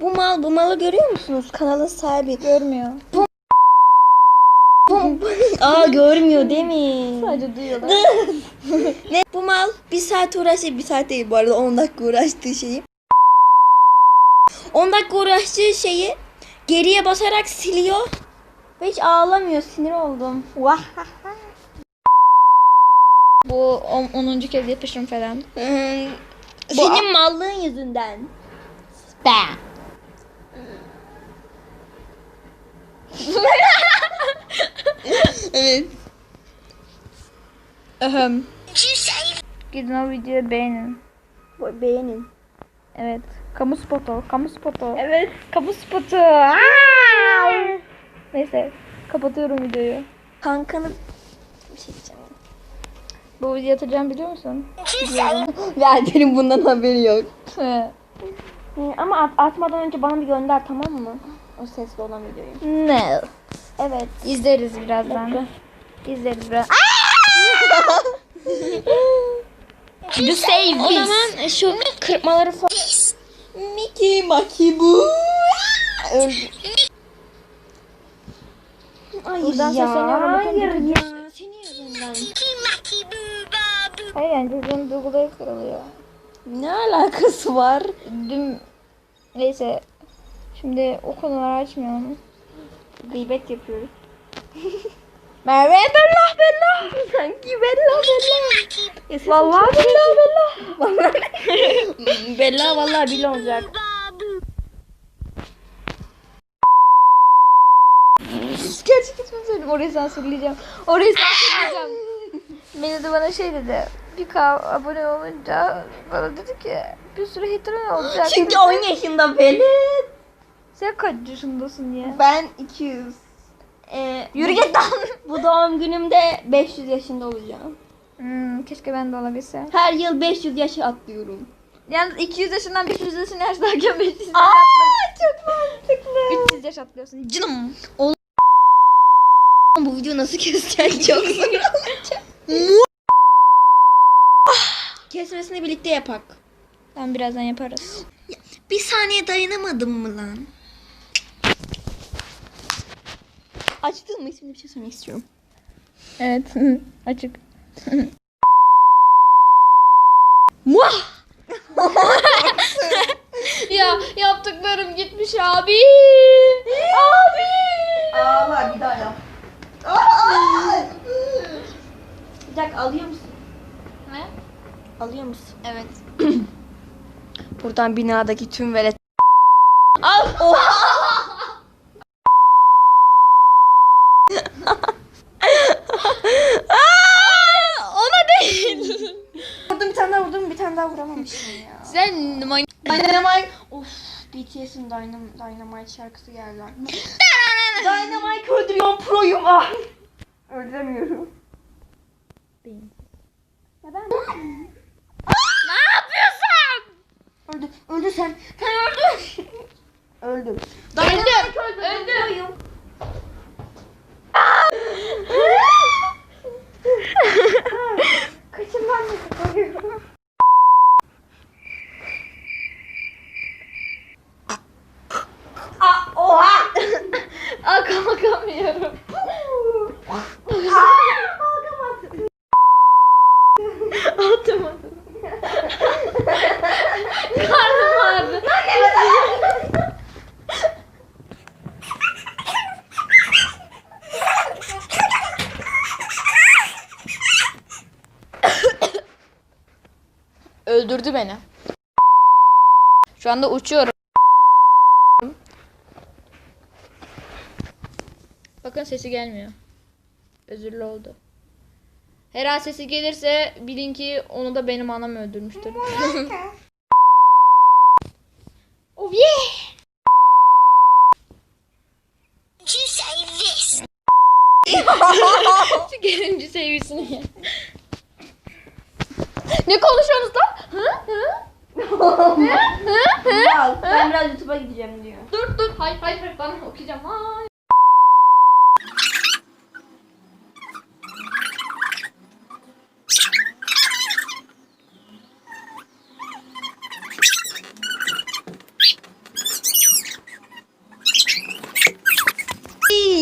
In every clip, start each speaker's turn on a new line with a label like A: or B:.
A: Bu mal bu malı görüyor musunuz? Kanalın sahibi.
B: Görmüyor.
A: Aa görmüyor değil mi?
B: Sadece duyuyorlar.
A: ne? Bu mal bir saat uğraştı. Bir saat değil bu arada 10 dakika uğraştığı şeyi. 10 dakika uğraştığı şeyi geriye basarak siliyor. Ve hiç ağlamıyor. Sinir oldum.
B: Bu 10. kez yapışım falan.
A: Senin mallığın yüzünden.
B: Ben.
A: Evet.
B: Ahem. Gidin o videoyu beğenin.
A: Beğenin.
B: Evet. Kamu spotu. Kamu spotu.
A: Evet.
B: Kamu spotu. Neyse. Kapatıyorum videoyu.
A: Kankanı bir şey diyeceğim.
B: Bu videoyu atacağım biliyor musun?
A: Ya benim bundan haberi yok. Ama at- atmadan önce bana bir gönder tamam mı? O sesli olan videoyu.
B: no.
A: Evet.
B: İzleriz birazdan. İzleriz biraz. You say
A: O zaman şu kırpmaları falan. Mickey Maki bu. Ay
B: Buradan sesleniyorum, bakın
A: Hayır ya. Senin yüzünden.
B: Hayır yani çocuğun duyguları kırılıyor.
A: Ne alakası var?
B: Dün neyse. Şimdi o konuları açmayalım.
A: Gıybet yapıyoruz.
B: Merve Bella Bella.
A: Sanki Bella Bella.
B: Vallahi Bella Bella.
A: Vallahi. Bella vallahi Bill olacak.
B: Gerçek ismini söyleyeyim. Orayı sansürleyeceğim. Orayı sansürleyeceğim. Beni de bana şey dedi. Bir kav abone olunca bana dedi ki bir sürü hater olacak.
A: Çünkü
B: dedi.
A: 10 yaşında Belit.
B: Sen kaç yaşındasın ya?
A: Ben 200. Ee,
B: Yürü git lan.
A: Bu doğum günümde 500 yaşında olacağım.
B: Hmm, keşke ben de olabilsem.
A: Her yıl 500 yaş atlıyorum.
B: Yalnız 200 yaşından 500 yaşına yaşlarken 500 yaş
A: Aa, çok mantıklı.
B: 300 yaş atlıyorsun. Canım.
A: Bu video nasıl keseceksin çok. Kesmesini birlikte yapak.
B: Tamam birazdan yaparız.
A: Bir saniye dayanamadım mı lan? Açtın mı? Şimdi bir şey söylemek istiyorum.
B: Evet. Açık.
A: Muah!
B: ya yaptıklarım gitmiş abi. abi.
A: Ağla bir daha yap. Bir dakika alıyor musun?
B: Ne?
A: Alıyor musun?
B: Evet.
A: Buradan binadaki tüm velet... Al! Oha! Aa, ona değil. vurdum bir tane daha vurdum bir tane daha vuramamışım ya.
B: Sen man
A: Dynamite. Of BTS'in Dynam Dynamite şarkısı geldi. aklıma. Dynamite öldürüyorum proyum ah. Öldüremiyorum. Neden?
B: Ne yapıyorsun?
A: Öldü. Öldü sen. Sen öldün. Öldüm.
B: Öldüm. Öldüm.
A: Kaçımdan nefes alıyorum. Aa, oha!
B: Aa kalkamıyorum.
A: Kalkamazsın.
B: Atamadım. Karnım ağrıdı. Öldürdü beni. Şu anda uçuyorum. Bakın sesi gelmiyor. Özürlü oldu. Her an sesi gelirse bilin ki onu da benim anam öldürmüştür. Gelinci sevgisini ya. ne konuşuyorsunuz lan? Hı? Hı?
A: ne? Hı? Hı? Ya, ben biraz YouTube'a gideceğim diyor.
B: Dur dur. Hayır hayır hayır. Ben okuyacağım. Hayır.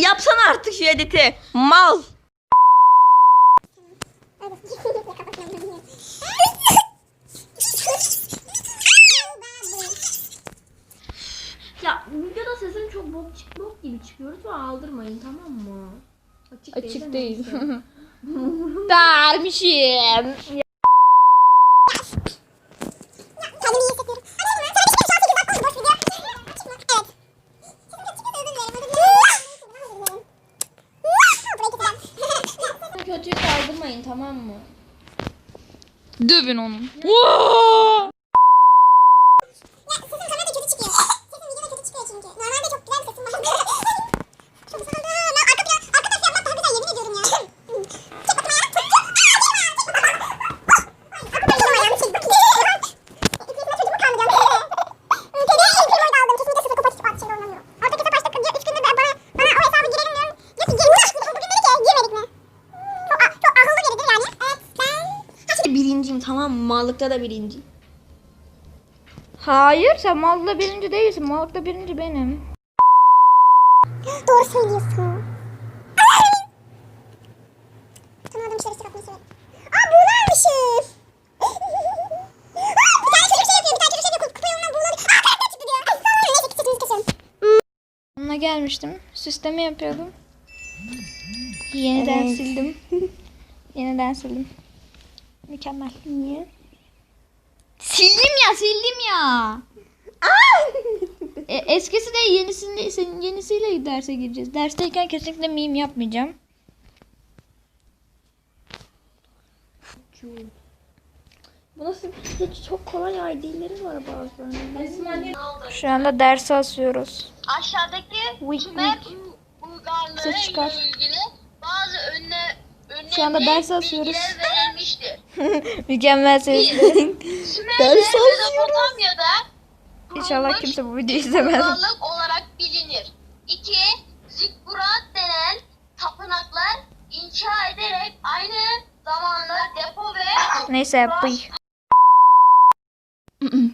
A: Yapsana artık şu editi. Mal.
B: Ya videoda sesim çok bok, bok gibi çıkıyor. Lütfen aldırmayın tamam mı? Açık,
C: Açık değil.
B: Dermişim.
D: Kendimi iyi hissediyorum. Anladın mı? Sana bir şey mi? Şu an 8 dakika oldu boş video. Çıkma. Evet. Sesim çok çıkıyor. Özür dilerim. Özür dilerim.
B: Kötüyü kaldırmayın tamam mı?
C: Dövün onu.
D: Ya sesim kamerada kötü çıkıyor. Sesim videoda kötü çıkıyor çünkü. Normalde çok güzel bir sesim var. Çok güzel. Ben arka plan, arka plan yapmak daha güzel yemin ediyorum ya. Çek bakma ya. Çek, çek. Aa, çek. Arka plan ayağımı çek. İki yaşında çocuğumu kandıracağım. Ülkede en prim oyunu aldım. Kesinlikle sıfır kupa çıkıyor. Şey oynamıyorum. Orada kısa başta kırıyor. Üç gündür bana, bana o hesabı girelim diyorum. Diyor ki girmiş. Bugün dedi ki girmedik mi? Çok, a- çok akıllı biridir yani. Evet ben...
A: Birinciyim tamam mı? Mallıkta da birinciyim.
B: Hayır sen malda birinci değilsin. Malda birinci benim.
D: Doğru söylüyorsun. Kişileri istek atmayı severim. Aa buğularmışım. Aa, bir tane çocuk şey şey
B: gelmiştim. Süsleme yapıyordum. Yeniden
A: Evet.
B: sildim. Yeniden sildim. Mükemmel. Niye? Sildim ya sildim ya. E, eskisi de yenisinde senin yenisiyle derse gireceğiz. Dersteyken kesinlikle meme yapmayacağım.
A: Bu nasıl hiç çok kolay ID'leri var bazılarının.
B: Şu anda dersi asıyoruz.
E: Aşağıdaki tümer
B: wik.
E: uygarlığı
B: Ses çıkar.
E: ile ilgili bazı önle, önemli
B: Şu anda ders asıyoruz.
E: Bilgiler verilmiştir.
B: Mükemmel sesli.
E: Sümerler Mezopotamya'da
B: İnşallah kimse bu videoyu izlemez.
E: uygarlık olarak bilinir. İki, zikkurat denen tapınaklar inşa ederek aynı zamanda depo ve
B: Neyse bıy.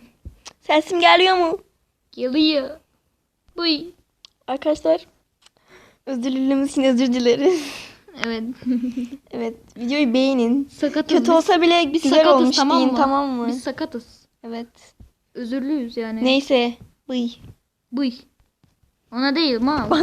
A: Sesim geliyor mu?
B: Geliyor. Bıy.
A: Arkadaşlar özür dilediğimiz için özür dileriz.
B: Evet.
A: evet videoyu beğenin.
B: Sakatız.
A: Kötü olsa bile güzel
B: sakatız,
A: olmuş
B: tamam
A: deyin
B: mı?
A: tamam mı?
B: Biz sakatız.
A: Evet.
B: Özürlüyüz yani.
A: Neyse. Bıy.
B: Bıy. Ona değil mal.